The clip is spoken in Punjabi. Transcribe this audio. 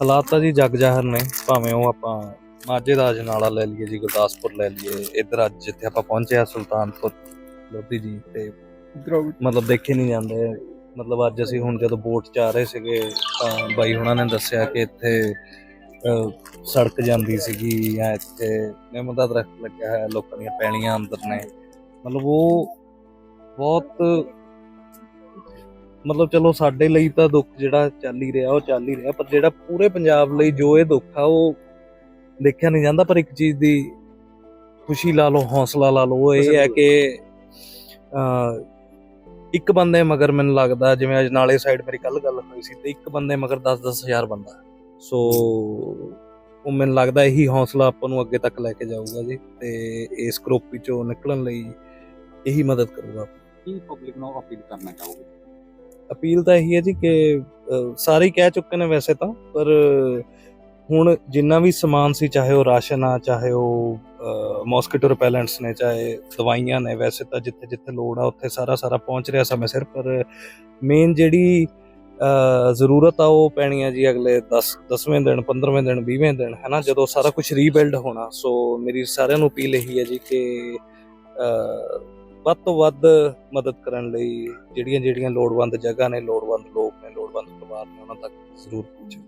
ਹਾਲਾਤ ਤਾਂ ਜੀ ਜਗ ਜਾਹਰ ਨੇ ਭਾਵੇਂ ਉਹ ਆਪਾਂ ਮਾਝੇ ਦਾ ਅਜਨਾਲਾ ਲੈ ਲਈਏ ਜੀ ਗੁਰਦਾਸਪੁਰ ਲੈ ਲਈਏ ਇੱਧਰ ਅੱਜ ਜਿੱਥੇ ਆਪਾਂ ਪਹੁੰਚੇ ਆ ਸੁਲਤਾਨਪੁਰ ਲੋਧੀ ਜੀ ਤੇ ਮਤਲਬ ਦੇਖੇ ਨਹੀਂ ਜਾਂਦੇ। ਮਤਲਬ ਅੱਜ ਅਸੀਂ ਹੁਣ ਜਦੋਂ ਬੋਟ 'ਚ ਆ ਰਹੇ ਸੀਗੇ ਤਾਂ ਬਾਈ ਹੁਣਾਂ ਨੇ ਦੱਸਿਆ ਕਿ ਇੱਥੇ ਸੜਕ ਜਾਂਦੀ ਸੀਗੀ ਜਾਂ ਇੱਥੇ ਨਿੰਮ ਦਾ ਦਰਖਤ ਲੱਗਿਆ ਹੋਇਆ ਲੋਕਾਂ ਦੀਆਂ ਪੈਲੀਆਂ ਅੰਦਰ ਨੇ। ਮਤਲਬ ਉਹ ਬਹੁਤ ਮਤਲਬ ਚਲੋ ਸਾਡੇ ਲਈ ਤਾਂ ਦੁੱਖ ਜਿਹੜਾ ਚੱਲ ਹੀ ਰਿਹਾ, ਉਹ ਚੱਲ ਹੀ ਰਿਹਾ, ਪਰ ਜਿਹੜਾ ਪੂਰੇ ਪੰਜਾਬ ਲਈ ਜੋ ਇਹ ਦੁੱਖ ਆ, ਉਹ ਦੇਖਿਆ ਨਹੀਂ ਜਾਂਦਾ, ਪਰ ਇੱਕ ਚੀਜ਼ ਦੀ ਖੁਸ਼ੀ ਲਾ ਲਓ, ਹੌਸਲਾ ਲਾ ਲਓ ਇਹ ਹੈ ਕਿ ਇੱਕ ਬੰਦੇ ਮਗਰ ਮੈਨੂੰ ਲੱਗਦਾ, ਜਿਵੇਂ ਅੱਜ ਨਾਲੇ ਸਾਈਡ ਮੇਰੀ ਕੱਲ ਗੱਲ ਹੋਈ ਸੀ, ਤੇ ਇੱਕ ਬੰਦੇ ਮਗਰ 10-10 ਹਜ਼ਾਰ ਬੰਦਾ ਸੋ, ਉਹ ਮੈਨੂੰ ਲੱਗਦਾ ਇਹੀ ਹੌਸਲਾ ਆਪਾਂ ਨੂੰ ਅੱਗੇ ਤੱਕ ਲੈ ਕੇ ਜਾਊਗਾ ਜੀ, ਤੇ ਇਸ ਕਰੋਪੀ ਚੋਂ ਨਿਕਲਣ ਲਈ ਇਹੀ ਮਦਦ ਕਰੂਗਾ। ਕੀ ਪਬਲਿਕ ਨੂੰ ਅਪੀਲ ਕਰਨਾ ਚਾਹੋਗੇ? ਅਪੀਲ ਤਾਂ ਇਹੀ ਹੈ ਜੀ ਕਿ ਸਾਰੇ ਹੀ ਕਹਿ ਚੁੱਕੇ ਨੇ ਵੈਸੇ ਤਾਂ, ਪਰ ਹੁਣ ਜਿੰਨਾ ਵੀ ਸਮਾਨ ਸੀ, ਚਾਹੇ ਉਹ ਰਾਸ਼ਨ ਆ, ਚਾਹੇ ਉਹ ਮੌਸਕੀਟੋ ਰਿਪੈਲੈਂਟਸ ਨੇ, ਚਾਹੇ ਦਵਾਈਆਂ ਨੇ, ਵੈਸੇ ਤਾਂ ਜਿੱਥੇ ਜਿੱਥੇ ਲੋੜ ਆ, ਉੱਥੇ ਸਾਰਾ ਸਾਰਾ ਪਹੁੰਚ ਰਿਹਾ ਸਮੇਂ ਸਿਰ, ਪਰ ਮੇਨ ਜਿਹੜੀ ਜ਼ਰੂਰਤ ਆ, ਉਹ ਪੈਣੀ ਆ ਜੀ ਅਗਲੇ 10 10ਵੇਂ ਦਿਨ 15ਵੇਂ ਦਿਨ 20ਵੇਂ ਦਿਨ ਹੈ ਨਾ ਜਦੋਂ ਸਾਰਾ ਕੁਝ ਰੀਬਿਲਡ ਹੋਣਾ। ਸੋ ਮੇਰੀ ਸਾਰਿਆਂ ਨੂੰ ਅਪੀਲ ਇਹੀ ਹੈ ਜੀ ਕਿ ਵੱਧ ਤੋਂ ਵੱਧ ਮਦਦ ਕਰਨ ਲਈ ਜਿਹੜੀਆਂ ਜਿਹੜੀਆਂ ਲੋੜਵੰਦ ਜਗ੍ਹਾ ਨੇ, ਲੋੜਵੰਦ ਲੋਕ ਨੇ, ਲੋੜਵੰਦ ਪਰਿਵਾਰ ਨੇ, ਉਹਨਾਂ ਤੱਕ ਜ਼ਰੂਰ ਪਹੁੰਚੋ।